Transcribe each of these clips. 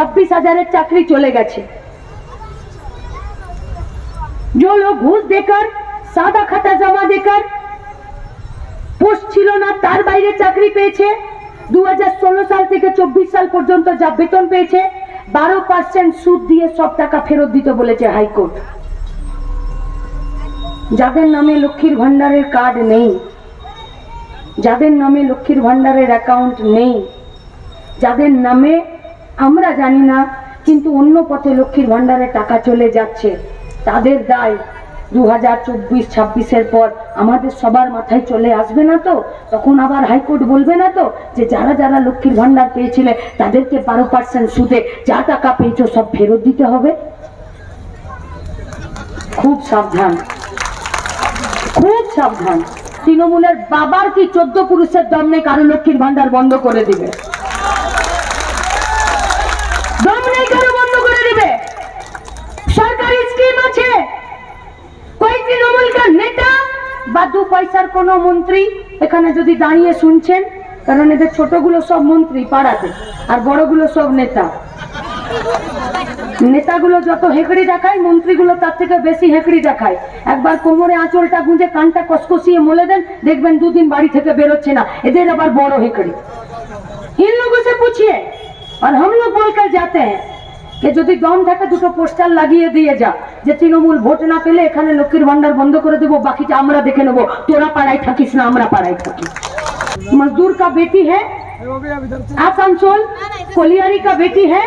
ছাব্বিশ হাজারের চাকরি চলে গেছে। जो लोग সাদা খাতা জমা দেকার পোস্ট ছিল না, তার বাইরে চাকরি পেয়েছে। দু হাজার ষোলো সাল থেকে চব্বিশ সাল পর্যন্ত যা বেতন পেয়েছে, বারো পার্সেন্ট সুদ দিয়ে সব টাকা ফেরত দিতে বলেছে হাইকোর্ট। যাদের নামে লক্ষ্মীর ভান্ডারের কার্ড নেই, যাদের নামে লক্ষ্মীর ভান্ডারের অ্যাকাউন্ট নেই, যাদের নামে আমরা জানি না, কিন্তু অন্য পথে লক্ষ্মীর ভান্ডারে টাকা চলে যাচ্ছে। তাদের দায় দু হাজার চব্বিশ ছাব্বিশের পর আমাদের সবার মাথায় চলে আসবে না তো? তখন আবার হাইকোর্ট বলবে না তো যে যারা যারা লক্ষ্মীর ভান্ডার পেয়েছিলে, তাদেরকে বারো পার্সেন্ট সুদে যা টাকা পেয়েছ সব ফেরত দিতে হবে? খুব সাবধান। খুব সাবধান। তৃণমূলের বাবার কি চোদ্দ পুরুষের দম নেই কারও লক্ষ্মীর ভান্ডার বন্ধ করে দিবে দম নেই কারও বন্ধ করে দিবে সরকারি স্কিম আছে কই তৃণমূলকার নেতা বা দু পয়সার কোনো মন্ত্রী এখানে যদি দাঁড়িয়ে শুনছেন কারণ এদের ছোটগুলো সব মন্ত্রী পাড়াতে আর বড়গুলো সব নেতা নেতাগুলো যত হেঁকড়ি দেখায় মন্ত্রীগুলো তার থেকে বেশি হেঁকড়ি দেখায় একবার কোমরে আঁচলটা গুঁজে কানটা কসকসিয়ে মলে দেন দেখবেন দুদিন বাড়ি থেকে বেরোচ্ছে না এদের আবার বড় হেঁকড়ি इन लोगों से पूछिए और हम लोग बोलकर जाते हैं যে যদি দম থাকে দুটো পোস্টার লাগিয়ে দিয়ে যা যে তৃণমূল ভোট না পেলে এখানে লক্ষ্মীর ভান্ডার বন্ধ করে দেবো বাকিটা আমরা দেখে নেবো তোরা পাড়ায় থাকিস না আমরা পাড়ায় থাকি मजदूर का बेटी है आसनसोल कोलियारी का बेटी है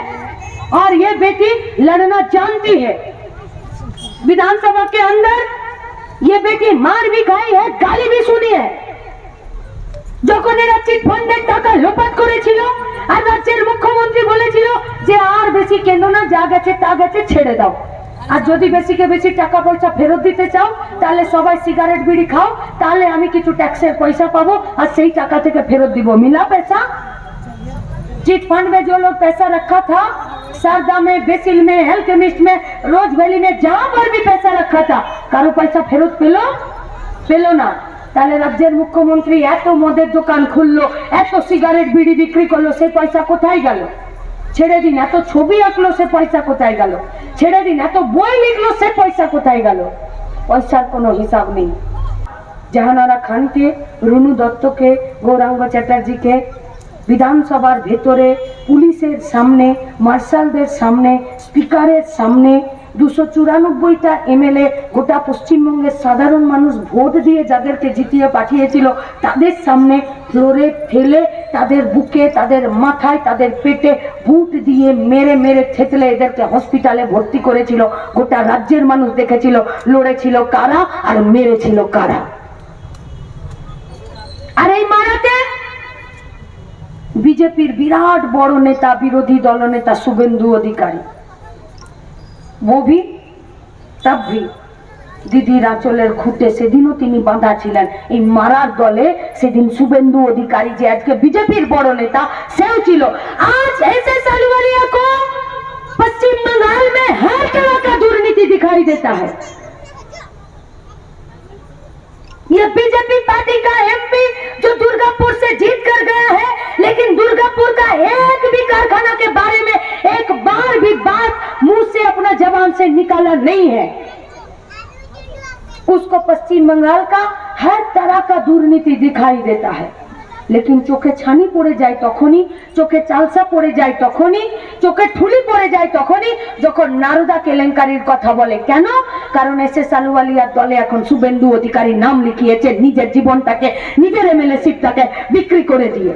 और ये बेटी लड़ना जानती है विधानसभा के अंदर ये बेटी मार भी खाई है गाली भी सुनी है যখন এরা চিট ফান্ডের টাকা লোপাট করেছিল আর রাজ্যের মুখ্যমন্ত্রী বলেছিল যে আর বেশি কেন না যা গেছে তা গেছে ছেড়ে দাও আর যদি বেশিকে বেশি টাকা পয়সা ফেরত দিতে চাও তাহলে সবাই সিগারেট বিড়ি খাও তাহলে আমি কিছু ট্যাক্সের পয়সা পাবো আর সেই টাকা থেকে ফেরত দিব মিলা পয়সা चिट फंड में जो लोग पैसा रखा था सरदा में बेसिल में हेल्थ केमिस्ट में रोज वैली में जहां पर भी पैसा रखा था কারো পয়সা ফেরত পেলো পেলো না তাহলে রাজ্যের মুখ্যমন্ত্রী এত মদের দোকান খুললো, এত সিগারেট বিড়ি বিক্রি করল, সে পয়সা কোথায় গেল? ছেড়ে দিন, এত ছবি আঁকলো, সে পয়সা কোথায় গেল? ছেড়ে দিন, এত বই লিখলো, সে পয়সা কোথায় গেল? পয়সার কোনো হিসাব নেই। জাহানারা খানকে, রুনু দত্তকে, গৌরাঙ্গ চ্যাটার্জিকে বিধানসভার ভেতরে, পুলিশের সামনে, মার্শালদের সামনে, স্পিকারের সামনে দুশো চুরানব্বইটা এমএলএ গোটা পশ্চিমবঙ্গের সাধারণ মানুষ ভোট দিয়ে যাদেরকে জিতিয়ে পাঠিয়েছিল, তাদের সামনে ফ্লোরে ফেলে, তাদের বুকে, তাদের মাথায়, তাদের পেটে বুট দিয়ে মেরে মেরে থেতলে এদেরকে হসপিটালে ভর্তি করেছিল। গোটা রাজ্যের মানুষ দেখেছিল, লড়েছিল কারা আর মেরেছিল কারা। আর এই মারাতে বিজেপির বিরাট বড় নেতা, বিরোধী দলনেতা শুভেন্দু অধিকারী। वो भी तब भी দিদির আঁচলের খুঁটে সেদিনও তিনি বাঁধা ছিলেন এই মারার দলে সেদিন শুভেন্দু অধিকারী যে আজকে বিজেপির বড় নেতা সেও ছিল আজ ऐसे सालवालिया को पश्चिम बंगाल में हर तरह का दुर्नीति दिखाई देता है ये बीजेपी पार्टी का एमपी जो दुर्गापुर से जीत कर गया है लेकिन दुर्गापुर का एक भी अपना जबान से निकाला नहीं है उसको पश्चिम बंगाल का हर तरह का दुर्नीति दिखाई देता है লেকিন চোখে ছানি পড়ে যায় তখনই চোখে চালসা পড়ে যায় তখনই চোখে ঠুলি পড়ে যায় তখনই যখন নারদা কেলেঙ্কারির কথা বলে কেন কারণ এসে সালুয়ালিয়ার দলে এখন শুভেন্দু অধিকারী নাম লিখিয়েছে নিজের জীবনটাকে নিজের এমএলএ সিটটাকে বিক্রি করে দিয়ে